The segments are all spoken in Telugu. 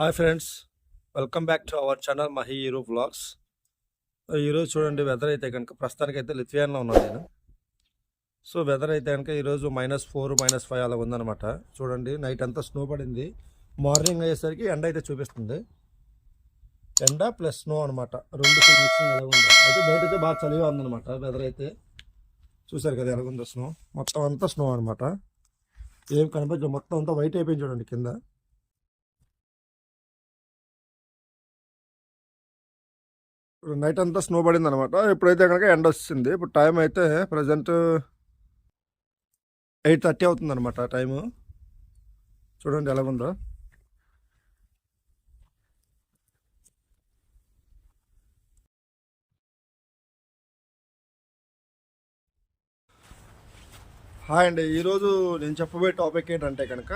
Hi friends welcome back to our channel Mahi hero vlogs ఈరోజు చూడండి వెదర్ అయితే కనుక ప్రస్తుతానికి అయితే లిథియాన్లో ఉన్నాను నేను. సో వెదర్ అయితే కనుక ఈరోజు మైనస్ ఫోర్ మైనస్ ఫైవ్ అలా ఉందన్నమాట. చూడండి నైట్ అంతా స్నో పడింది. మార్నింగ్ అయ్యేసరికి ఎండ అయితే చూపిస్తుంది. ఎండ ప్లస్ స్నో అనమాట రెండు మిక్సింగ్ ఎలా ఉంది. అయితే బయట అయితే బాగా చలిగా ఉందన్నమాట వెదర్ అయితే. చూసారు కదా ఎలాగుందో స్నో మొత్తం అంతా స్నో అనమాట ఏం కనిపించదు మొత్తం అంతా వైట్ అయిపోయింది చూడండి కింద. నైట్ అంతా స్నో పడింది అనమాట ఇప్పుడైతే కనుక ఎండ వస్తుంది ఇప్పుడు టైం అయితే ప్రజెంట్ ఎయిట్ థర్టీ అవుతుంది అనమాట టైము. చూడండి ఎలా ఉందో హాయ్ అండి. ఈరోజు నేను చెప్పబోయే టాపిక్ ఏంటంటే కనుక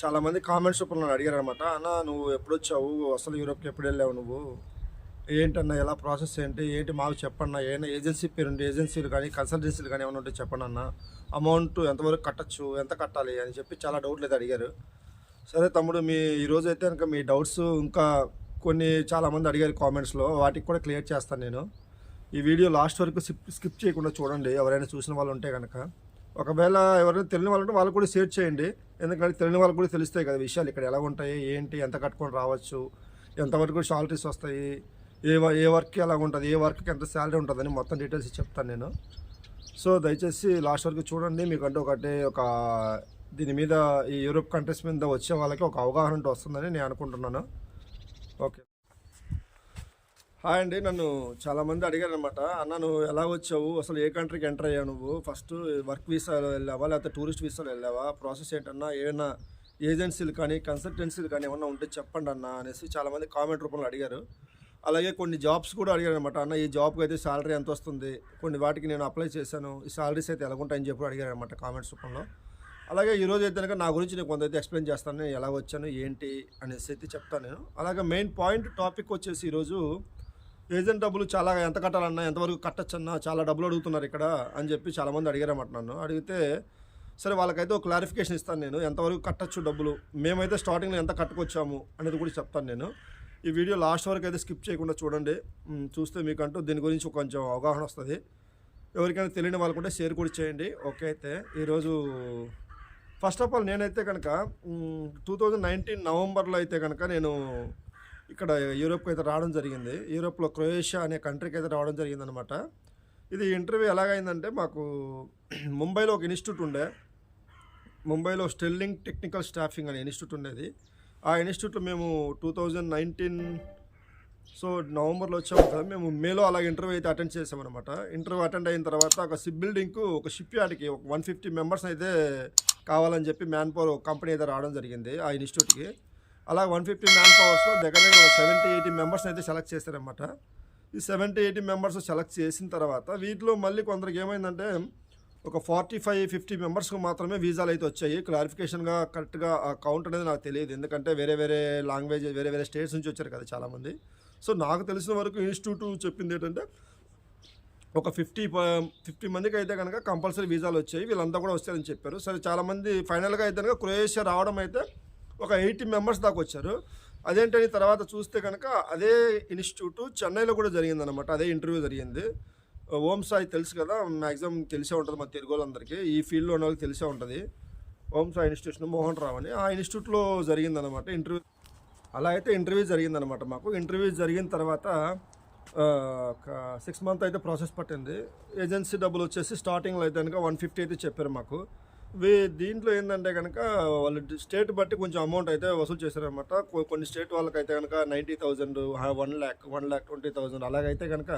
చాలామంది కామెంట్స్ ఇప్పుడు నన్ను అడిగారు అనమాట అన్న నువ్వు ఎప్పుడు వచ్చావు అసలు యూరోప్కి ఎప్పుడు వెళ్ళావు నువ్వు? ఏంటన్నా ఎలా ప్రాసెస్ ఏంటి ఏంటి మాకు చెప్పన్నా ఏమైనా ఏజెన్సీ పేరుండి ఏజెన్సీలు కానీ కన్సల్టెన్సీలు కానీ ఏమైనా ఉంటే చెప్పండి అన్న అమౌంట్ ఎంతవరకు కట్టచ్చు ఎంత కట్టాలి అని చెప్పి చాలా డౌట్లు అయితే అడిగారు. సరే తమ్ముడు మీ ఈరోజు అయితే కనుక మీ డౌట్స్ ఇంకా కొన్ని చాలామంది అడిగారు కామెంట్స్లో వాటికి కూడా క్లియర్ చేస్తాను నేను. ఈ వీడియో లాస్ట్ వరకు స్కిప్ చేయకుండా చూడండి ఎవరైనా చూసిన వాళ్ళు ఉంటే కనుక. ఒకవేళ ఎవరైనా తెలియని వాళ్ళు ఉంటే వాళ్ళు కూడా షేర్ చేయండి ఎందుకంటే తెలియని వాళ్ళకి కూడా తెలుస్తాయి కదా విషయాలు ఇక్కడ ఎలా ఉంటాయి ఏంటి ఎంత కట్టుకొని రావచ్చు ఎంతవరకు శాలరీస్ వస్తాయి ఏ ఏ వర్క్కి ఎలా ఉంటుంది ఏ వర్క్కి ఎంత శాలరీ ఉంటుందని మొత్తం డీటెయిల్స్ చెప్తాను నేను. సో దయచేసి లాస్ట్ వరకు చూడండి మీకంటే ఒకటి ఒక దీని మీద ఈ యూరోప్ కంట్రీస్ మీద వచ్చే వాళ్ళకి ఒక అవగాహన వస్తుందని నేను అనుకుంటున్నాను. ఓకే. హాయ్ అండి నన్ను చాలామంది అడిగారు అనమాట అన్న నువ్వు ఎలా వచ్చావు? అసలు ఏ కంట్రీకి ఎంటర్ అయ్యావు నువ్వు? ఫస్ట్ వర్క్ వీసాలో వెళ్ళావా? లేకపోతే టూరిస్ట్ వీసాలో వెళ్ళావా? ప్రాసెస్ ఏంటన్నా? ఏమైనా ఏజెన్సీలు కానీ కన్సల్టెన్సీలు కానీ ఏమన్నా ఉంటే చెప్పండి అన్న అనేసి చాలామంది కామెంట్ రూపంలో అడిగారు. అలాగే కొన్ని జాబ్స్ కూడా అడిగారు అనమాట అన్న ఈ జాబ్కి అయితే శాలరీ ఎంత వస్తుంది కొన్ని వాటికి నేను అప్లై చేశాను. ఈ శాలరీస్ అయితే ఎలాగుంటాయని చెప్పి అడిగారు అనమాట కామెంట్స్ రూపంలో. అలాగే ఈరోజు అయితే కనుక నా గురించి నేను కొంత అయితే ఎక్స్ప్లెయిన్ చేస్తాను. నేను ఎలా వచ్చాను ఏంటి అనేసి అయితే చెప్తాను నేను. అలాగే మెయిన్ పాయింట్ టాపిక్ వచ్చేసి ఈరోజు ఏజెంట్ డబ్బులు చాలా ఎంత కట్టాలన్నా ఎంతవరకు కట్టచ్చన్నా చాలా డబ్బులు అడుగుతున్నారు ఇక్కడ అని చెప్పి చాలామంది అడిగారన్నమాట నన్ను. అడిగితే సరే వాళ్ళకైతే ఒక క్లారిఫికేషన్ ఇస్తాను నేను. ఎంతవరకు కట్టచ్చు డబ్బులు? మేమైతే స్టార్టింగ్లో ఎంత కట్టుకొచ్చాము? అనేది కూడా చెప్తాను నేను. ఈ వీడియో లాస్ట్ వరకు అయితే స్కిప్ చేయకుండా చూడండి. చూస్తే మీకంటూ దీని గురించి కొంచెం అవగాహన వస్తుంది. ఎవరికైనా తెలియని వాళ్ళు కూడా షేర్ కూడా చేయండి. ఓకే అయితే ఈరోజు ఫస్ట్ ఆఫ్ ఆల్ నేనైతే కనుక టూ థౌజండ్ నైన్టీన్ నవంబర్లో అయితే కనుక నేను ఇక్కడ యూరోప్కి అయితే రావడం జరిగింది. యూరోప్లో క్రొయేషియా అనే కంట్రీకి అయితే రావడం జరిగింది అనమాట ఇది ఇంటర్వ్యూ ఎలాగైందంటే మాకు ముంబైలో ఒక ఇన్స్టిట్యూట్ ఉండే. ముంబైలో స్టెల్లింగ్ టెక్నికల్ స్టాఫింగ్ అనే ఇన్స్టిట్యూట్ ఉండేది. ఆ ఇన్స్టిట్యూట్లో మేము టూ థౌజండ్ నైన్టీన్ సో నవంబర్లో వచ్చాము కదా మేము మేలో అలాగే ఇంటర్వ్యూ అయితే అటెండ్ చేసామన్నమాట. ఇంటర్వ్యూ అటెండ్ అయిన తర్వాత ఒక షిప్ బిల్డింగ్కు ఒక షిప్ యార్డ్కి ఒక వన్ ఫిఫ్టీ మెంబర్స్ అయితే కావాలని చెప్పి మ్యాన్ పవర్ కంపెనీ అయితే రావడం జరిగింది ఆ ఇన్స్టిట్యూట్కి. అలా వన్ ఫిఫ్టీ మ్యాన్ పవర్స్లో దగ్గర దగ్గర సెవెంటీ ఎయిటీ మెంబర్స్ అయితే సెలెక్ట్ చేశారన్నమాట. ఈ సెవెంటీ ఎయిటీ మెంబర్స్ సెలెక్ట్ చేసిన తర్వాత వీటిలో మళ్ళీ కొందరికి ఏమైందంటే ఒక ఫార్టీ ఫైవ్ ఫిఫ్టీ మెంబర్స్కి మాత్రమే వీసాలు అయితే వచ్చాయి. క్లారిఫికేషన్గా కరెక్ట్గా కౌంట్ అనేది నాకు తెలియదు. ఎందుకంటే వేరే వేరే లాంగ్వేజ్ వేరే వేరే స్టేట్స్ నుంచి వచ్చారు కదా చాలామంది. సో నాకు తెలిసిన వరకు ఇన్స్టిట్యూట్ చెప్పింది ఏంటంటే ఒక ఫిఫ్టీ ఫిఫ్టీ మందికి అయితే కనుక కంపల్సరీ వీసాలు వచ్చాయి. వీళ్ళంతా కూడా వచ్చారని చెప్పారు. సరే చాలామంది ఫైనల్గా అయితే కనుక క్రొయేషియా రావడం అయితే ఒక ఎయిటీ మెంబర్స్ దాకా వచ్చారు. అదేంటని తర్వాత చూస్తే కనుక అదే ఇన్స్టిట్యూట్ చెన్నైలో కూడా జరిగిందనమాట అదే ఇంటర్వ్యూ జరిగింది. ఓం సాయి తెలుసు కదా మ్యాక్సిమం తెలిసే ఉంటుంది మన తెలుగు వాళ్ళందరికీ. ఈ ఫీల్డ్లో ఉన్న వాళ్ళకి తెలిసే ఉంటుంది. ఓం సాయి ఇన్స్టిట్యూషన్ మోహన్ రావు అని. ఆ ఇన్స్టిట్యూట్లో జరిగిందనమాట ఇంటర్వ్యూ. అలా అయితే ఇంటర్వ్యూ జరిగిందనమాట మాకు. ఇంటర్వ్యూ జరిగిన తర్వాత ఒక సిక్స్ మంత్ అయితే ప్రాసెస్ పట్టింది. ఏజెన్సీ డబ్బులు వచ్చేసి స్టార్టింగ్లో అయితే కనుక వన్ ఫిఫ్టీ అయితే చెప్పారు మాకు. వీ దీంట్లో ఏంటంటే కనుక వాళ్ళు స్టేట్ బట్టి కొంచెం అమౌంట్ అయితే వసూలు చేశారనమాట కొన్ని స్టేట్ వాళ్ళకైతే కనుక ninety thousand one lakh one lakh twenty thousand అలాగైతే కనుక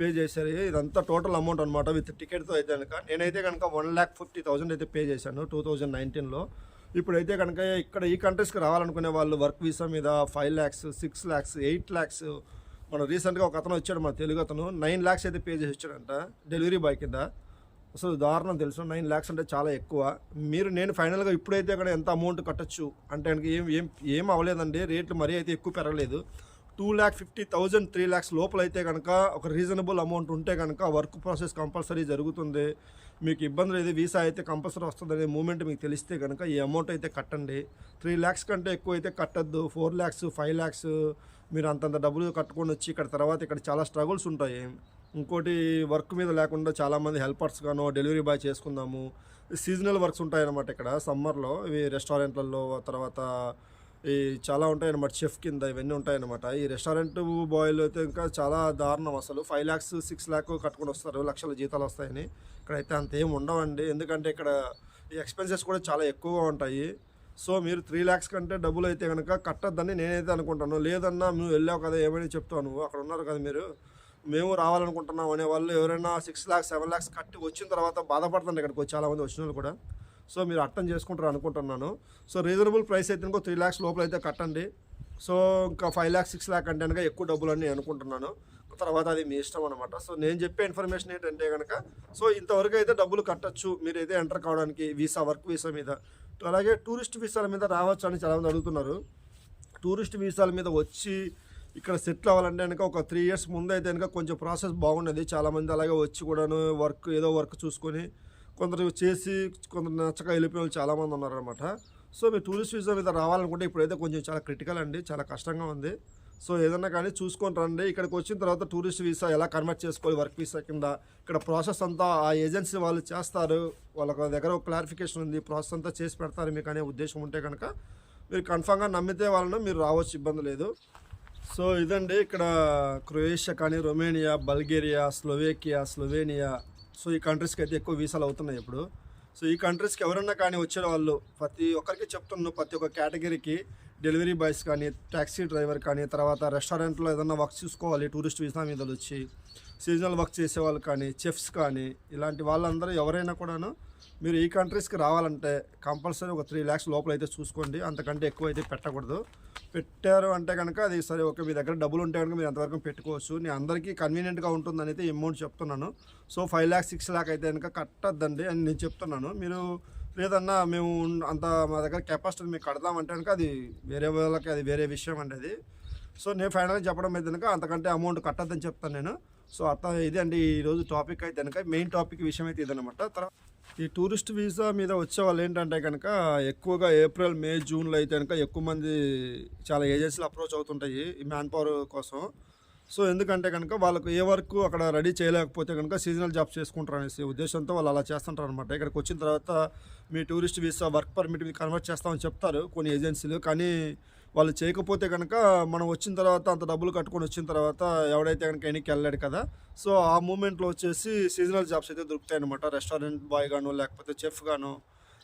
పే చేశారు. ఇదంతా టోటల్ అమౌంట్ అనమాట విత్ టికెట్తో అయితే కనుక నేనైతే కనుక వన్ ల్యాక్ ఫిఫ్టీ థౌసండ్ అయితే పే చేశాను టూ థౌజండ్ నైన్టీన్లో ఇప్పుడైతే కనుక ఇక్కడ ఈ కంట్రీస్కి రావాలనుకునే వాళ్ళు వర్క్ వీసా మీద five lakhs six lakhs eight lakhs మన రీసెంట్గా ఒక అతను వచ్చాడు మన తెలుగు అతను. నైన్ ల్యాక్స్ అయితే పే చేసి వచ్చాడంట డెలివరీ బాయ్ కింద. అసలు దారుణం తెలుసు. నైన్ ల్యాక్స్ అంటే చాలా ఎక్కువ. మీరు నేను ఫైనల్గా ఇప్పుడైతే అక్కడ ఎంత అమౌంట్ కట్టచ్చు? అంటే కనుక ఏం ఏం ఏం అవ్వలేదండి. రేట్లు మరీ అయితే ఎక్కువ పెరగలేదు. Two lakh fifty thousand three lakhs లోపల అయితే కనుక ఒక రీజనబుల్ అమౌంట్ ఉంటే కనుక వర్క్ ప్రాసెస్ కంపల్సరీ జరుగుతుంది. మీకు ఇబ్బంది లేదు వీసా అయితే కంపల్సరీ వస్తుంది మూమెంట్ మీకు తెలిస్తే కనుక ఈ అమౌంట్ అయితే కట్టండి. త్రీ ల్యాక్స్ కంటే ఎక్కువ అయితే కట్టద్దు. ఫోర్ ల్యాక్స్ ఫైవ్ ల్యాక్స్ మీరు అంతంత డబ్బులు కట్టుకొని వచ్చి ఇక్కడ తర్వాత ఇక్కడ చాలా స్ట్రగుల్స్ ఉంటాయి. ఇంకోటి వర్క్ మీద లేకుండా చాలామంది హెల్పర్స్ గాను డెలివరీ బాయ్ చేసుకుందాము. సీజనల్ వర్క్స్ ఉంటాయన్నమాట ఇక్కడ సమ్మర్లో ఇవి రెస్టారెంట్లలో తర్వాత ఈ చాలా ఉంటాయన్నమాట చెఫ్ కింద ఇవన్నీ ఉంటాయన్నమాట. ఈ రెస్టారెంట్ బాయ్లు అయితే ఇంకా చాలా దారుణం అసలు. ఫైవ్ ల్యాక్స్ సిక్స్ ల్యాక్ కట్టుకొని వస్తారు లక్షల జీతాలు వస్తాయని. ఇక్కడైతే అంతేం ఉండవండి. ఎందుకంటే ఇక్కడ ఈ ఎక్స్పెన్సెస్ కూడా చాలా ఎక్కువగా ఉంటాయి. సో మీరు త్రీ ల్యాక్స్ కంటే డబ్బులు అయితే కనుక కట్టద్దని నేనైతే అనుకుంటాను. లేదన్నా నువ్వు వెళ్ళావు కదా ఏమైనా చెప్తావు నువ్వు? అక్కడ ఉన్నారు కదా మీరు. మేము రావాలనుకుంటున్నాం అనే వాళ్ళు ఎవరైనా సిక్స్ ల్యాక్స్ సెవెన్ ల్యాక్స్ కట్టి వచ్చిన తర్వాత బాధపడుతుంది ఇక్కడికి చాలా చాలామంది వచ్చిన వాళ్ళు కూడా. సో మీరు అర్థం చేసుకుంటారు అనుకుంటున్నాను. సో రీజనబుల్ ప్రైస్ అయితే ఇంకో త్రీ ల్యాక్స్ లోపల అయితే కట్టండి. సో ఇంకా ఫైవ్ ల్యాక్స్ సిక్స్ ల్యాక్ అంటే కనుక ఎక్కువ డబ్బులు అని అనుకుంటున్నాను. తర్వాత అది మీ ఇష్టం అనమాట సో నేను చెప్పే ఇన్ఫర్మేషన్ ఏంటంటే కనుక సో ఇంతవరకు అయితే డబ్బులు కట్టచ్చు. మీరు అయితే ఎంటర్ కావడానికి వీసా వర్క్ వీసా మీద అలాగే టూరిస్ట్ వీసాల మీద రావచ్చు అని చాలామంది అడుగుతున్నారు. టూరిస్ట్ వీసాల మీద వచ్చి ఇక్కడ సెటిల్ అవ్వాలంటే కనుక ఒక త్రీ ఇయర్స్ ముందు అయితే కనుక కొంచెం ప్రాసెస్ బాగుండేది. చాలామంది అలాగే వచ్చి కూడాను వర్క్ ఏదో వర్క్ చూసుకొని కొందరు చేసి కొందరు నచ్చక వెళ్ళిపోయిన వాళ్ళు చాలామంది ఉన్నారనమాట సో మీరు టూరిస్ట్ వీసా మీద రావాలనుకుంటే ఇప్పుడైతే కొంచెం చాలా క్రిటికల్ అండి చాలా కష్టంగా ఉంది. సో ఏదన్నా కానీ చూసుకొని రండి. ఇక్కడికి వచ్చిన తర్వాత టూరిస్ట్ వీసా ఎలా కన్వర్ట్ చేసుకోవాలి వర్క్ వీసా కింద ఇక్కడ ప్రాసెస్ అంతా ఆ ఏజెన్సీ వాళ్ళు చేస్తారు. వాళ్ళ దగ్గర ఒక క్లారిఫికేషన్ ఉంది ప్రాసెస్ అంతా చేసి పెడతారు మీకు అనే ఉద్దేశం ఉంటే కనుక మీరు కన్ఫామ్గా నమ్మితే వాళ్ళను మీరు రావచ్చు ఇబ్బంది లేదు. సో ఇదండి ఇక్కడ క్రొయేషియా కానీ Romania Bulgaria Slovakia Slovenia so ఈ కంట్రీస్కి అయితే ఎక్కువ వీసాలు అవుతున్నాయి ఇప్పుడు. సో ఈ కంట్రీస్కి ఎవరన్నా కానీ వచ్చే వాళ్ళు ప్రతి ఒక్కరికి చెప్తున్నాను ప్రతి ఒక్క కేటగిరీకి డెలివరీ బాయ్స్ కానీ ట్యాక్సీ డ్రైవర్ కానీ తర్వాత రెస్టారెంట్లో ఏదన్నా వర్క్ చూసుకోవాలి టూరిస్ట్ వీసా మీద వచ్చి సీజనల్ వర్క్ చేసే వాళ్ళు కానీ చెఫ్స్ కానీ ఇలాంటి వాళ్ళందరూ ఎవరైనా కూడాను మీరు ఈ కంట్రీస్కి రావాలంటే కంపల్సరీ ఒక త్రీ ల్యాక్స్ లోపల అయితే చూసుకోండి. అంతకంటే ఎక్కువ అయితే పెట్టకూడదు. పెట్టారు అంటే కనుక అది సరే ఓకే మీ దగ్గర డబ్బులు ఉంటే కనుక మీరు ఎంతవరకు పెట్టుకోవచ్చు. నేను అందరికీ కన్వీనియంట్గా ఉంటుందని అయితే అమౌంట్ చెప్తున్నాను. So five lakhs six lakh అయితే కనుక కట్టద్దండి అని నేను చెప్తున్నాను. మీరు లేదన్నా మేము అంత మా దగ్గర కెపాసిటీ మీకు కడదామంటే కనుక అది వేరే వాళ్ళకి అది వేరే విషయం అండి అది. సో నేను ఫైనల్గా చెప్పడం అయితే కనుక అంతకంటే అమౌంట్ కట్టద్దని చెప్తాను నేను. సో అత్త ఇది అండి ఈరోజు టాపిక్ అయితే కనుక మెయిన్ టాపిక్ విషయం అయితే ఇదనమాట తర్వాత ఈ టూరిస్ట్ వీసా మీద వచ్చే వాళ్ళు ఏంటంటే కనుక ఎక్కువగా ఏప్రిల్ మే జూన్లో అయితే కనుక ఎక్కువ మంది చాలా ఏజెన్సీలు అప్రోచ్ అవుతుంటాయి ఈ మ్యాన్ పవర్ కోసం. సో ఎందుకంటే కనుక వాళ్ళకు ఏ వర్క్ అక్కడ రెడీ చేయలేకపోతే కనుక సీజనల్ జాబ్స్ చేసుకుంటారు అనేసి ఉద్దేశంతో వాళ్ళు అలా చేస్తుంటారు అనమాట ఇక్కడికి వచ్చిన తర్వాత మీ టూరిస్ట్ వీసా వర్క్ పర్మిట్ మీద కన్వర్ట్ చేస్తామని చెప్తారు కొన్ని ఏజెన్సీలు. కానీ వాళ్ళు చేయకపోతే కనుక మనం వచ్చిన తర్వాత అంత డబ్బులు కట్టుకొని వచ్చిన తర్వాత ఎవడైతే కనుక ఎన్నికి వెళ్ళాడు కదా సో ఆ మూమెంట్లో వచ్చేసి సీజనల్ జాబ్స్ అయితే దొరుకుతాయి అనమాట రెస్టారెంట్ బాయ్ గాను లేకపోతే చెఫ్ గాను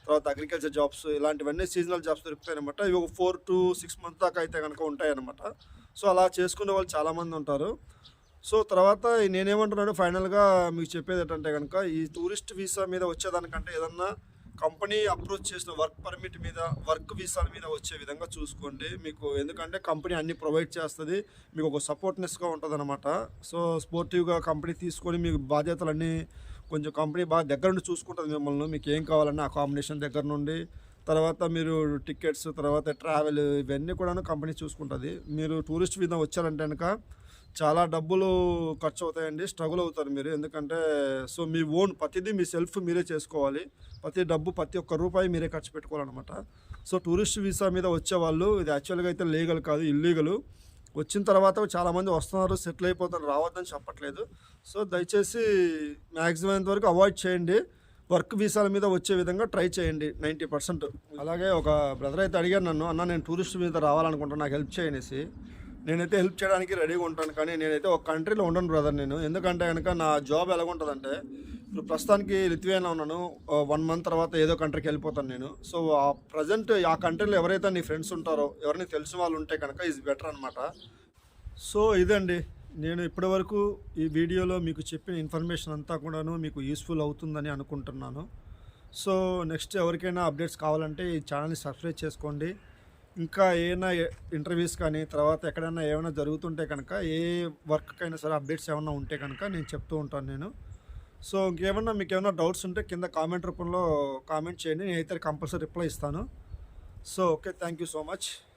తర్వాత అగ్రికల్చర్ జాబ్స్ ఇలాంటివన్నీ సీజనల్ జాబ్స్ దొరుకుతాయి అనమాట ఇవి ఒక ఫోర్ టు సిక్స్ మంత్ దాకా అయితే కనుక ఉంటాయి అనమాట సో అలా చేసుకునే వాళ్ళు చాలామంది ఉంటారు. సో తర్వాత నేనేమంటున్నాను ఫైనల్గా మీకు చెప్పేది ఏంటంటే కనుక ఈ టూరిస్ట్ వీసా మీద వచ్చేదానికంటే ఏదన్నా కంపెనీ అప్రోచ్ చేసిన వర్క్ పర్మిట్ మీద వర్క్ వీసాల మీద వచ్చే విధంగా చూసుకోండి. మీకు ఎందుకంటే కంపెనీ అన్ని ప్రొవైడ్ చేస్తుంది మీకు ఒక సపోర్ట్నెస్గా ఉంటుంది అనమాట సో స్పోర్టివ్గా కంపెనీ తీసుకొని మీకు బాధ్యతలన్నీ కొంచెం కంపెనీ బాగా దగ్గర నుండి చూసుకుంటుంది మిమ్మల్ని. మీకు ఏం కావాలన్నా అకామిడేషన్ దగ్గర నుండి. తర్వాత మీరు టికెట్స్ తర్వాత ట్రావెల్ ఇవన్నీ కూడా కంపెనీ చూసుకుంటుంది. మీరు టూరిస్ట్ మీద వచ్చారంటే కనుక చాలా డబ్బులు ఖర్చు అవుతాయండి స్ట్రగుల్ అవుతారు మీరు. ఎందుకంటే సో మీ ఓన్ ప్రతిదీ మీ సెల్ఫ్ మీరే చేసుకోవాలి. ప్రతి డబ్బు ప్రతి ఒక్క రూపాయి మీరే ఖర్చు పెట్టుకోవాలన్నమాట. సో టూరిస్ట్ వీసా మీద వచ్చేవాళ్ళు ఇది యాక్చువల్గా అయితే లీగల్ కాదు ఇల్లీగలు వచ్చిన తర్వాత చాలామంది వస్తున్నారు సెటిల్ అయిపోతారు రావద్దని చెప్పట్లేదు. సో దయచేసి మ్యాక్సిమం వరకు అవాయిడ్ చేయండి. వర్క్ వీసాల మీద వచ్చే విధంగా ట్రై చేయండి నైంటీ పర్సెంట్. అలాగే ఒక బ్రదర్ అయితే అడిగారు నన్ను అన్న నేను టూరిస్ట్ మీద రావాలనుకుంటున్నా నాకు హెల్ప్ చేయనేసి నేనైతే హెల్ప్ చేయడానికి రెడీగా ఉంటాను. కానీ నేనైతే ఒక కంట్రీలో ఉండను బ్రదర్ నేను. ఎందుకంటే కనుక నా జాబ్ ఎలాగుంటుందంటే ఇప్పుడు ప్రస్తుతానికి లిథువేనియా ఉన్నాను. వన్ మంత్ తర్వాత ఏదో కంట్రీకి వెళ్ళిపోతాను నేను. సో ఆ ప్రజెంట్ ఆ కంట్రీలో ఎవరైతే నీ ఫ్రెండ్స్ ఉంటారో ఎవరిని తెలిసిన వాళ్ళు ఉంటే కనుక ఈజ్ బెటర్ అనమాట సో ఇదండి. నేను ఇప్పటివరకు ఈ వీడియోలో మీకు చెప్పిన ఇన్ఫర్మేషన్ అంతా కూడాను మీకు యూస్ఫుల్ అవుతుందని అనుకుంటున్నాను. సో నెక్స్ట్ ఎవరికైనా అప్డేట్స్ కావాలంటే ఈ ఛానల్ని సబ్స్క్రైబ్ చేసుకోండి. ఇంకా ఏమైనా ఇంటర్వ్యూస్ కానీ తర్వాత ఎక్కడైనా ఏమైనా జరుగుతుంటే కనుక ఏ వర్క్కైనా సరే అప్డేట్స్ ఏమైనా ఉంటే కనుక నేను చెప్తూ ఉంటాను నేను. సో ఇంకేమన్నా మీకు ఏమైనా డౌట్స్ ఉంటే కింద కామెంట్ రూపంలో కామెంట్ చేయండి. నేనైతే కంపల్సరీ రిప్లై ఇస్తాను. So okay. Thank you so much.